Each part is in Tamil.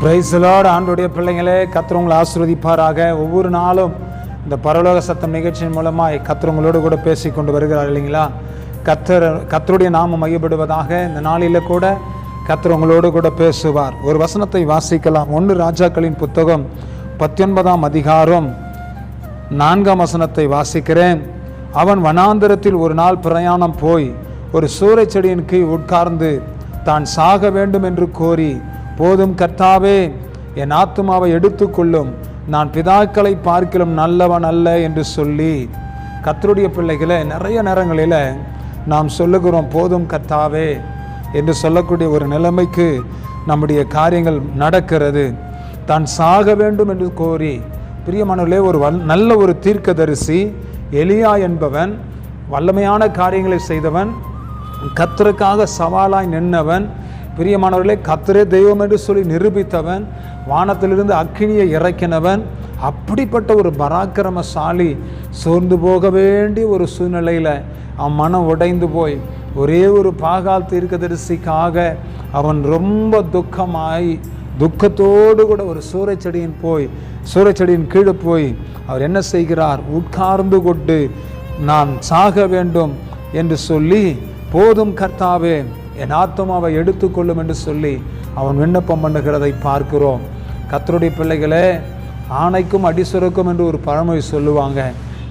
பிரைசலோட ஆண்டுடைய பிள்ளைங்களே கர்த்தர் உங்களை ஆசீர்வதிப்பாராக. ஒவ்வொரு நாளும் இந்த பரலோக சத்தம் நிகழ்ச்சியின் மூலமாக கத்திரவங்களோடு கூட பேசி கொண்டு வருகிறார் இல்லைங்களா? கத்தர் கத்தருடைய நாமம் மையப்படுவதாக இந்த நாளில் கூட கத்திரவங்களோடு கூட பேசுவார். ஒரு வசனத்தை வாசிக்கலாம். ஒன்று ராஜாக்களின் புத்தகம் பத்தொன்பதாம் அதிகாரம் நான்காம் வசனத்தை வாசிக்கிறேன். அவன் வனாந்தரத்தில் ஒரு நாள் பிரயாணம் போய் ஒரு சூறைச் செடியின் கீழ் உட்கார்ந்து தான் சாக வேண்டும் என்று கோரி போதும் கர்த்தாவே என் ஆத்துமாவை எடுத்துக்கொள்ளும். நான் பிதாக்களை பார்க்கிலும் நல்லவன் அல்ல என்று சொல்லி கத்தருடைய பிள்ளைகளை நிறைய நேரங்களில் நாம் சொல்லுகிறோம் போதும் கர்த்தாவே என்று சொல்லக்கூடிய ஒரு நிலைமைக்கு நம்முடைய காரியங்கள் நடக்கிறது. தான் சாக வேண்டும் என்று கோரி பிரியமானவர்களே ஒரு வல் நல்ல ஒரு தீர்க்கதரிசி எலியா என்பவன் வல்லமையான காரியங்களை செய்தவன் கத்தருக்காக சவாலாய் நின்றவன் பிரியமானவர்களே கத்தரே தெய்வம் என்று சொல்லி நிரூபித்தவன் வானத்திலிருந்து அக்கினியை இறக்கினவன் அப்படிப்பட்ட ஒரு பராக்கிரமசாலி சோர்ந்து போக வேண்டிய ஒரு சூழ்நிலையில் அவன் மனம் உடைந்து போய் ஒரே ஒரு பாகால் தீர்க்கதரிசிக்காக அவன் ரொம்ப துக்கமாய் துக்கத்தோடு கூட ஒரு சூறைச்செடியின் போய் சூறைச்செடியின் கீழே போய் அவர் என்ன செய்கிறார்? உட்கார்ந்து கொண்டு நான் சாக வேண்டும் என்று சொல்லி போதும் கர்த்தாவே என் ஆத்மாவை எடுத்துக்கொள்ளும் என்று சொல்லி அவன் விண்ணப்பம் பண்ணுகிறதை பார்க்கிறோம். கத்தருடைய பிள்ளைகளே ஆணைக்கும் அடிசுரக்கும் என்று ஒரு பழமொழி சொல்லுவாங்க.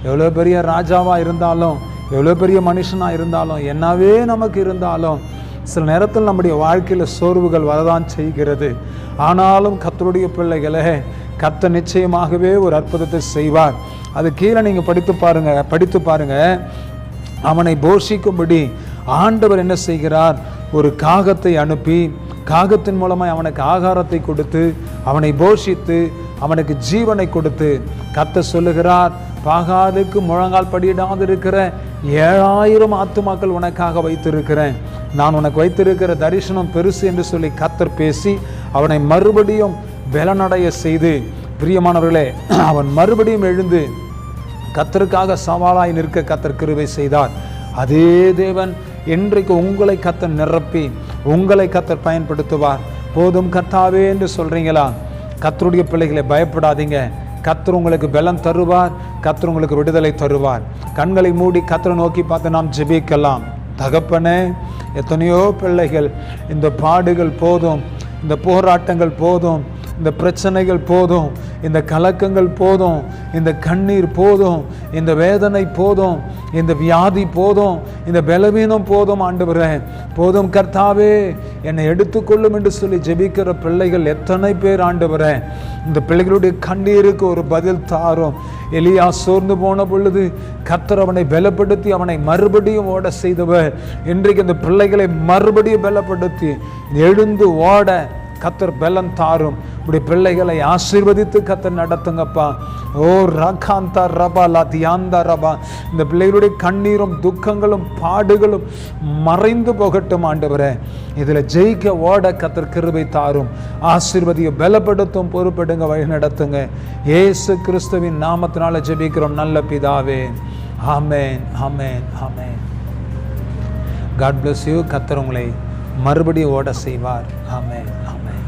எவ்வளோ பெரிய ராஜாவாக இருந்தாலும் எவ்வளோ பெரிய மனுஷனாக இருந்தாலும் என்னவே நமக்கு இருந்தாலும் சில நேரத்தில் நம்முடைய வாழ்க்கையில் சோர்வுகள் வரதான் செய்கிறது. ஆனாலும் கத்தருடைய பிள்ளைகளே கத்த நிச்சயமாகவே ஒரு அற்புதத்தை செய்வார். அது கீழே நீங்கள் படித்து பாருங்கள் படித்து பாருங்கள் அவனை போஷிக்கும்படி ஆண்டவர் என்ன செய்கிறார்? ஒரு காகத்தை அனுப்பி காகத்தின் மூலமாய் அவனுக்கு ஆகாரத்தை கொடுத்து அவனை போஷித்து அவனுக்கு ஜீவனை கொடுத்து கத்த சொல்லுகிறார் பாகாலுக்கு முழங்கால் படியிடாது இருக்கிற ஏழாயிரம் ஆத்துமாக்கள் உனக்காக வைத்திருக்கிறேன். நான் உனக்கு வைத்திருக்கிற தரிசனம் பெருசு என்று சொல்லி கத்தர் பேசி அவனை மறுபடியும் பலனடைய செய்து பிரியமானவர்களே அவன் மறுபடியும் எழுந்து கத்தருக்காக சவாலாய் நிற்க கத்தர் கிருவை செய்தார். அதே தேவன் இன்றைக்கு உங்களை கத்தர் நிரப்பி உங்களை கத்தர் பயன்படுத்துவார். போதும் கத்தாவே என்று சொல்கிறீங்களா கத்தருடைய பிள்ளைகளை பயப்படாதீங்க. கத்தர் உங்களுக்கு பலம் தருவார் கத்தர் உங்களுக்கு விடுதலை தருவார். கண்களை மூடி கத்தரை நோக்கி பார்த்து நாம் ஜெபிக்கலாம். தகப்பனே எத்தனையோ பிள்ளைகள் இந்த பாடுகள் போதும் இந்த போராட்டங்கள் போதும் இந்த பிரச்சனைகள் போதும் இந்த கலக்கங்கள் போதும் இந்த கண்ணீர் போதும் இந்த வேதனை போதும் இந்த வியாதி போதும் இந்த பலவீனம் போதும் ஆண்டவரே. போதும் கர்த்தாவே என்னை எடுத்துக்கொள்ளும் என்று சொல்லி ஜெபிக்கிற பிள்ளைகள் எத்தனை பேர் ஆண்டவரே. இந்த பிள்ளைகளுடைய கண்ணீருக்கு ஒரு பதில் தாரும். எலியா சோர்ந்து போன பொழுது கத்தர் அவனை பலப்படுத்தி அவனை மறுபடியும் ஓட செய்தவர். இன்றைக்கு இந்த பிள்ளைகளை மறுபடியும் பலப்படுத்தி எழுந்து ஓட கத்தர் பலன் தாரும். இப்படி பிள்ளைகளை ஆசீர்வதித்து கத்தர் நடத்துங்கப்பா. ஓ ரகாந்தா ரபா லதியாந்தா ரபா. இந்த பிள்ளைகளுடைய கண்ணீரும் துக்கங்களும் பாடுகளும் மறைந்து போகட்டும் ஆண்டவரே. இதில் ஜெயிக்க ஓட கத்தர் கிருபை தாரும். ஆசீர்வதியை பலப்படுத்தும் பொறுப்பெடுங்க வழி நடத்துங்க. ஏசு கிறிஸ்துவின் நாமத்தினால ஜெபிக்கிறோம் நல்ல பிதாவே. Amen amen amen. God bless you Qatar உங்களை மறுபடியும் ஓட செய்வார். ஆமேன் ஆமேன்.